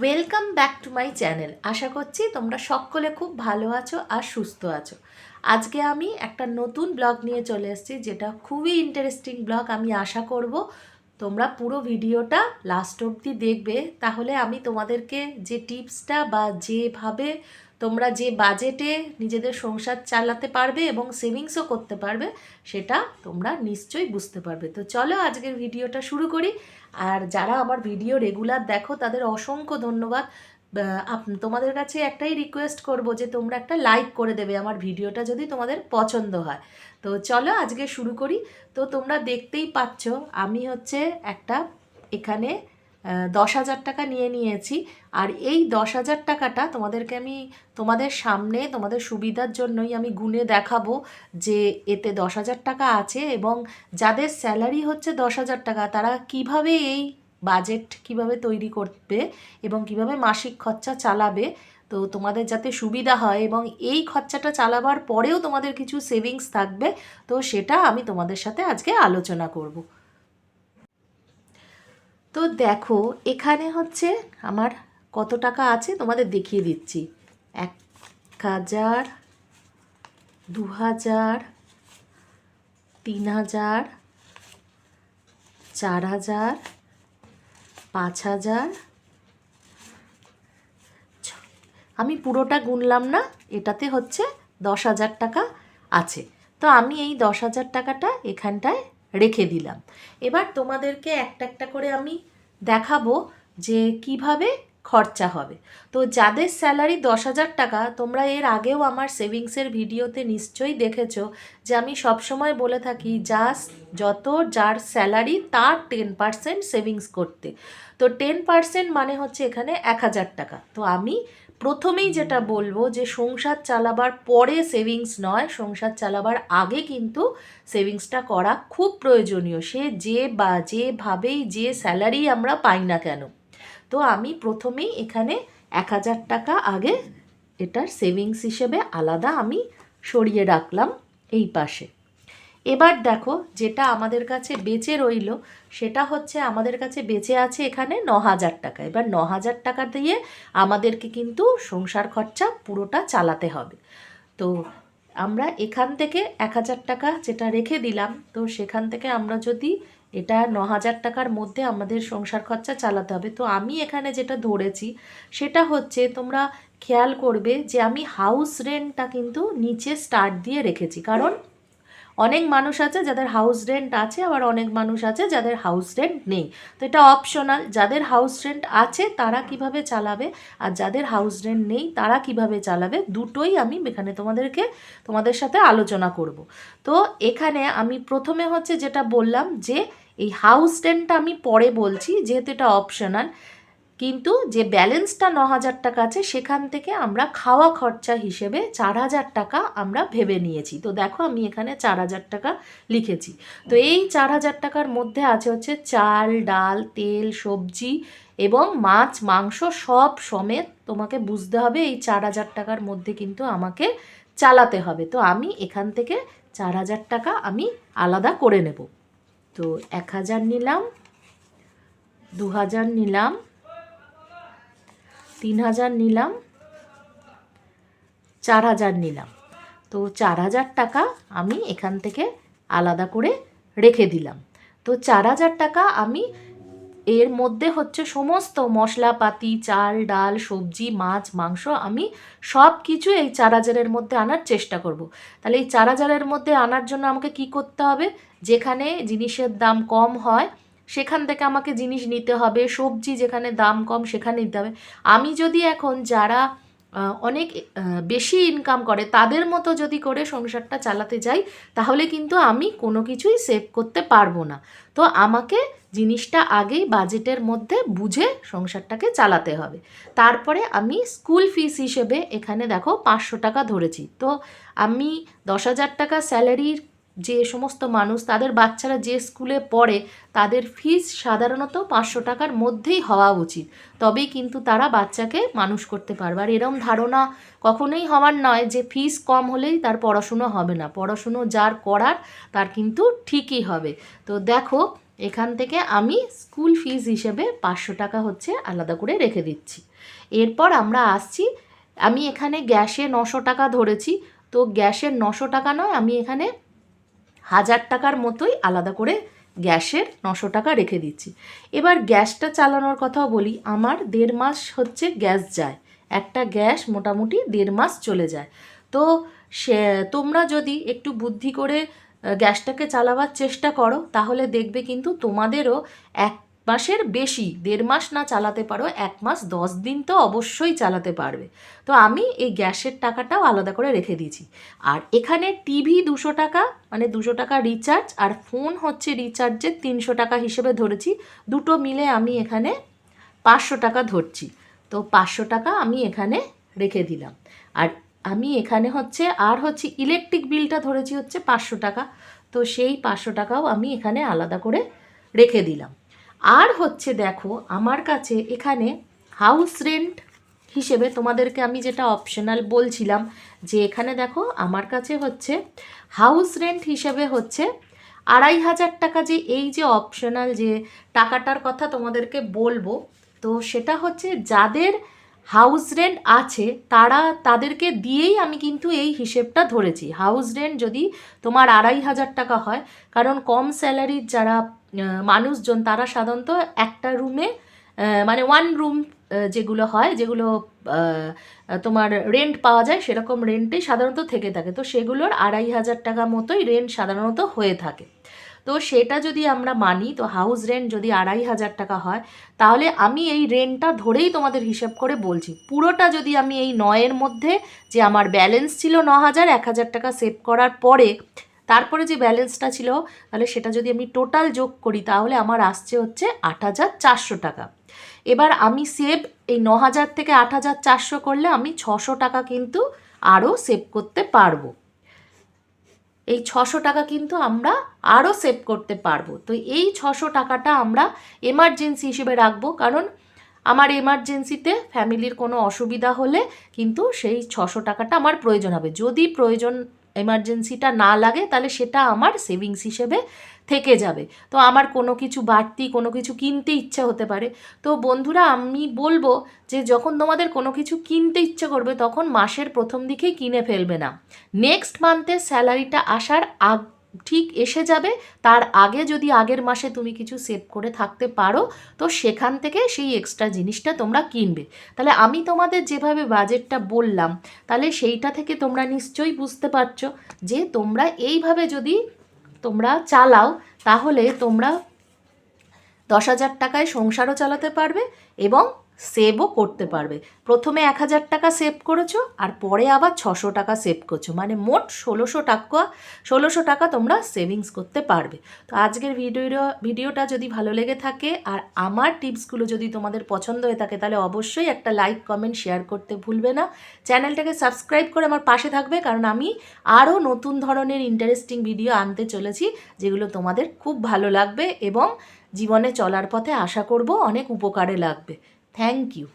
Welcome back to my channel আশা করছি তোমরা সকলে খুব ভালো আছো আর সুস্থ আছো। আজকে আমি একটা নতুন ব্লগ নিয়ে চলে এসেছি, যেটা খুবই ইন্টারেস্টিং ব্লগ। আমি আশা করব তোমরা পুরো ভিডিওটা লাস্ট অবধি দেখবে। তাহলে আমি তোমাদেরকে যে টিপসটা বা যেভাবে তোমরা যে বাজেটে নিজেদের সংসার চালাতে পারবে এবং সেভিংসও করতে পারবে, সেটা তোমরা নিশ্চয়ই বুঝতে পারবে। তো চলো আজকের ভিডিওটা শুরু করি। আর যারা আমার ভিডিও রেগুলার দেখো, তাদের অসংখ্য ধন্যবাদ। তোমাদের কাছে একটাই রিকোয়েস্ট করব যে, তোমরা একটা লাইক করে দেবে আমার ভিডিওটা যদি তোমাদের পছন্দ হয়। তো চলো আজকে শুরু করি। তো তোমরা দেখতেই পাচ্ছ, আমি হচ্ছে একটা এখানে দশ হাজার টাকা নিয়ে নিয়েছি। আর এই দশ হাজার টাকাটা তোমাদেরকে আমি তোমাদের সামনে, তোমাদের সুবিধার জন্যই আমি গুনে দেখাবো যে এতে দশ হাজার টাকা আছে এবং যাদের স্যালারি হচ্ছে দশ হাজার টাকা, তারা কীভাবে এই বাজেট কীভাবে তৈরি করবে এবং কীভাবে মাসিক খরচা চালাবে। তো তোমাদের যাতে সুবিধা হয় এবং এই খরচাটা চালাবার পরেও তোমাদের কিছু সেভিংস থাকবে, তো সেটা আমি তোমাদের সাথে আজকে আলোচনা করব। তো দেখো, এখানে হচ্ছে আমার কত টাকা আছে তোমাদের দেখিয়ে দিচ্ছি। এক হাজার, দু হাজার, তিন হাজার, চার হাজার, পাঁচ হাজার। আমি পুরোটা গুনলাম না, এটাতে হচ্ছে দশ হাজার টাকা আছে। তো আমি এই দশ হাজার টাকাটা এখানটায় রেখে দিলাম। এবার তোমাদেরকে একটা একটা করে আমি দেখাবো যে কীভাবে খরচা হবে। তো যাদের স্যালারি দশ হাজার টাকা, তোমরা এর আগেও আমার সেভিংসের ভিডিওতে নিশ্চয়ই দেখেছ যে আমি সবসময় বলে থাকি যা যত যার স্যালারি, তার টেন পার্সেন্ট সেভিংস করতে। তো টেন পার্সেন্ট মানে হচ্ছে এখানে এক হাজার টাকা। তো আমি প্রথমেই যেটা বলব যে সংসার চালাবার পরে সেভিংস নয়, সংসার চালাবার আগে কিন্তু সেভিংসটা করা খুব প্রয়োজনীয়। সে যে বা যেভাবেই যে স্যালারি আমরা পাই না কেন। তো আমি প্রথমেই এখানে এক হাজার টাকা আগে এটার সেভিংস হিসেবে আলাদা আমি সরিয়ে রাখলাম এই পাশে। এবার দেখো যেটা আমাদের কাছে বেঁচে রইল, সেটা হচ্ছে আমাদের কাছে বেঁচে আছে এখানে ন হাজার টাকা। এবার ন হাজার টাকা দিয়ে আমাদেরকে কিন্তু সংসার খরচা পুরোটা চালাতে হবে। তো আমরা এখান থেকে এক হাজার টাকা যেটা রেখে দিলাম, তো সেখান থেকে আমরা যদি এটা ন হাজার টাকার মধ্যে আমাদের সংসার খরচা চালাতে হবে, তো আমি এখানে যেটা ধরেছি, সেটা হচ্ছে তোমরা খেয়াল করবে যে আমি হাউস রেন্টটা কিন্তু নিচে স্টার্ট দিয়ে রেখেছি। কারণ অনেক মানুষ আছে যাদের হাউস রেন্ট আছে, আবার অনেক মানুষ আছে যাদের হাউস রেন্ট নেই। তো এটা অপশনাল যাদের হাউস রেন্ট আছে তারা কীভাবে চালাবে আর যাদের হাউস রেন্ট নেই তারা কীভাবে চালাবে দুটোই আমি এখানে তোমাদেরকে, তোমাদের সাথে আলোচনা করব। তো এখানে আমি প্রথমে হচ্ছে যেটা বললাম যে এই হাউস রেন্টটা আমি পরে বলছি, যেহেতু এটা অপশনাল কিন্তু যে ব্যালেন্সটা ন হাজার টাকা আছে, সেখান থেকে আমরা খাওয়া খরচা হিসেবে চার হাজার টাকা আমরা ভেবে নিয়েছি। তো দেখো আমি এখানে চার হাজার টাকা লিখেছি। তো এই চার হাজার টাকার মধ্যে আছে হচ্ছে চাল, ডাল, তেল, সবজি এবং মাছ, মাংস সব সমেত তোমাকে বুঝতে হবে এই চার হাজার টাকার মধ্যে কিন্তু আমাকে চালাতে হবে। তো আমি এখান থেকে চার হাজার টাকা আমি আলাদা করে নেব। তো এক হাজার নিলাম দু হাজার নিলাম তিন হাজার নিলাম চার হাজার নিলাম। তো চার হাজার টাকা আমি এখান থেকে আলাদা করে রেখে দিলাম। তো চার হাজার টাকা আমি এর মধ্যে হচ্ছে সমস্ত মশলাপাতি, চাল, ডাল, সবজি, মাছ, মাংস আমি সব কিছু এই চার হাজারের মধ্যে আনার চেষ্টা করব। তাহলে এই চার হাজারের মধ্যে আনার জন্য আমাকে কি করতে হবে? যেখানে জিনিসের দাম কম হয় সেখান থেকে আমাকে জিনিস নিতে হবে, সবজি যেখানে দাম কম সেখানে নিতে হবে। আমি যদি এখন যারা অনেক বেশি ইনকাম করে, তাদের মতো যদি করে সংসারটা চালাতে যাই, তাহলে কিন্তু আমি কোনো কিছুই সেভ করতে পারব না। তো আমাকে জিনিসটা আগেই বাজেটের মধ্যে বুঝে সংসারটাকে চালাতে হবে। তারপরে আমি স্কুল ফিস হিসেবে এখানে দেখো পাঁচশো টাকা ধরেছি। তো আমি দশ হাজার টাকা স্যালারির যে সমস্ত মানুষ, তাদের বাচ্চারা যে স্কুলে পড়ে, তাদের ফিস সাধারণত পাঁচশো টাকার মধ্যেই হওয়া উচিত। তবেই কিন্তু তারা বাচ্চাকে মানুষ করতে পারবে। আর এরম ধারণা কখনোই হওয়ার নয় যে ফিস কম হলেই তার পড়াশুনো হবে না। পড়াশুনো যার করার, তার কিন্তু ঠিকই হবে। তো দেখো, এখান থেকে আমি স্কুল ফিজ হিসেবে পাঁচশো টাকা হচ্ছে আলাদা করে রেখে দিচ্ছি। এরপর আমরা আসছি, আমি এখানে গ্যাসে নশো টাকা ধরেছি। তো গ্যাসের নশো টাকা নয়, আমি এখানে হাজার টাকার মতোই আলাদা করে গ্যাসের নশো টাকা রেখে দিচ্ছি। এবার গ্যাসটা চালানোর কথাও বলি, আমার দেড় মাস হচ্ছে গ্যাস যায়। একটা গ্যাস মোটামুটি দেড় মাস চলে যায়। তো সে, তোমরা যদি একটু বুদ্ধি করে গ্যাসটাকে চালাবার চেষ্টা করো, তাহলে দেখবে কিন্তু তোমাদেরও এক মাসের বেশি, দেড় মাস না চালাতে পারো, এক মাস, দশ দিন তো অবশ্যই চালাতে পারবে। তো আমি এই গ্যাসের টাকাটাও আলাদা করে রেখে দিয়েছি। আর এখানে টিভি দুশো টাকা মানে দুশো টাকা রিচার্জ আর ফোন হচ্ছে রিচার্জের তিনশো টাকা হিসেবে ধরেছি। দুটো মিলে আমি এখানে পাঁচশো টাকা ধরছি। তো পাঁচশো টাকা আমি এখানে রেখে দিলাম। আর আমি এখানে হচ্ছে, আর হচ্ছে ইলেকট্রিক বিলটা ধরেছি হচ্ছে পাঁচশো টাকা। তো সেই পাঁচশো টাকাও আমি এখানে আলাদা করে রেখে দিলাম। আর হচ্ছে দেখো, আমার কাছে এখানে হাউস রেন্ট হিসেবে তোমাদেরকে আমি যেটা অপশনাল বলছিলাম, যে এখানে দেখো, আমার কাছে হচ্ছে হাউস রেন্ট হিসেবে হচ্ছে আড়াই হাজার টাকা যে এই যে অপশনাল যে টাকাটার কথা তোমাদেরকে বলব, তো সেটা হচ্ছে যাদের হাউস রেন্ট আছে, তারা তাদেরকে দিয়েই আমি কিন্তু এই হিসেবটা ধরেছি। হাউস রেন্ট যদি তোমার আড়াই হাজার টাকা হয়, কারণ কম স্যালারির যারা মানুষজন, তারা সাধারণত একটা রুমে মানে ওয়ান রুম যেগুলো হয়, যেগুলো তোমার রেন্ট পাওয়া যায়, সেরকম রেন্টেই সাধারণত থেকে থাকে। তো সেগুলোর আড়াই হাজার টাকা মতোই রেন্ট সাধারণত হয়ে থাকে। তো সেটা যদি আমরা মানি, তো হাউস রেন্ট যদি আড়াই হাজার টাকা হয়, তাহলে আমি এই রেন্টটা ধরেই তোমাদের হিসেব করে বলছি। পুরোটা যদি আমি এই নয়ের মধ্যে, যে আমার ব্যালেন্স ছিল ন হাজার, এক হাজার টাকা সেভ করার পরে, তারপরে যে ব্যালেন্সটা ছিল, তাহলে সেটা যদি আমি টোটাল যোগ করি, তাহলে আমার আসছে হচ্ছে আট হাজার চারশো টাকা। এবার আমি সেভ এই ন হাজার থেকে আট হাজার চারশো করলে আমি ছশো টাকা কিন্তু আরও সেভ করতে পারব। এই ছশো টাকা কিন্তু আমরা আরও সেভ করতে পারব। তো এই ছশো টাকাটা আমরা এমার্জেন্সি হিসেবে রাখব, কারণ আমার এমার্জেন্সিতে ফ্যামিলির কোনো অসুবিধা হলে কিন্তু সেই ছশো টাকাটা আমার প্রয়োজন হবে। যদি প্রয়োজন এমার্জেন্সিটা না লাগে, তাহলে সেটা আমার সেভিংস হিসেবে থেকে যাবে। তো আমার কোনো কিছু বাড়তি, কোনো কিছু কিনতে ইচ্ছা হতে পারে। তো বন্ধুরা, আমি বলব যে যখন তোমাদের কোনো কিছু কিনতে ইচ্ছে করবে, তখন মাসের প্রথম দিকেই কিনে ফেলবে না। নেক্সট মান্থে স্যালারিটা আসার আগ, ঠিক এসে যাবে। তার আগে যদি আগের মাসে তুমি কিছু সেভ করে থাকতে পারো, তো সেখান থেকে সেই এক্সট্রা জিনিসটা তোমরা কিনবে। তাহলে আমি তোমাদের যেভাবে বাজেটটা বললাম, তাহলে সেইটা থেকে তোমরা নিশ্চয়ই বুঝতে পারছ যে তোমরা এইভাবে যদি তোমরা চালাও তাহলে তোমরা দশ হাজার টাকায় সংসারও চালাতে পারবে এবং সেভও করতে পারবে। প্রথমে এক হাজার টাকা সেভ করেছ, আর পরে আবার ছশো টাকা সেভ করছ। মানে মোট ষোলোশো টাকা ষোলোশো টাকা তোমরা সেভিংস করতে পারবে। তো আজকের ভিডিও ভিডিওটা যদি ভালো লেগে থাকে, আর আমার টিপসগুলো যদি তোমাদের পছন্দ হয়ে থাকে, তাহলে অবশ্যই একটা লাইক কমেন্ট শেয়ার করতে ভুলবে না। চ্যানেলটাকে সাবস্ক্রাইব করে আমার পাশে থাকবে, কারণ আমি আরও নতুন ধরনের ইন্টারেস্টিং ভিডিও আনতে চলেছি, যেগুলো তোমাদের খুব ভালো লাগবে এবং জীবনে চলার পথে আশা করব অনেক উপকারে লাগবে। Thank you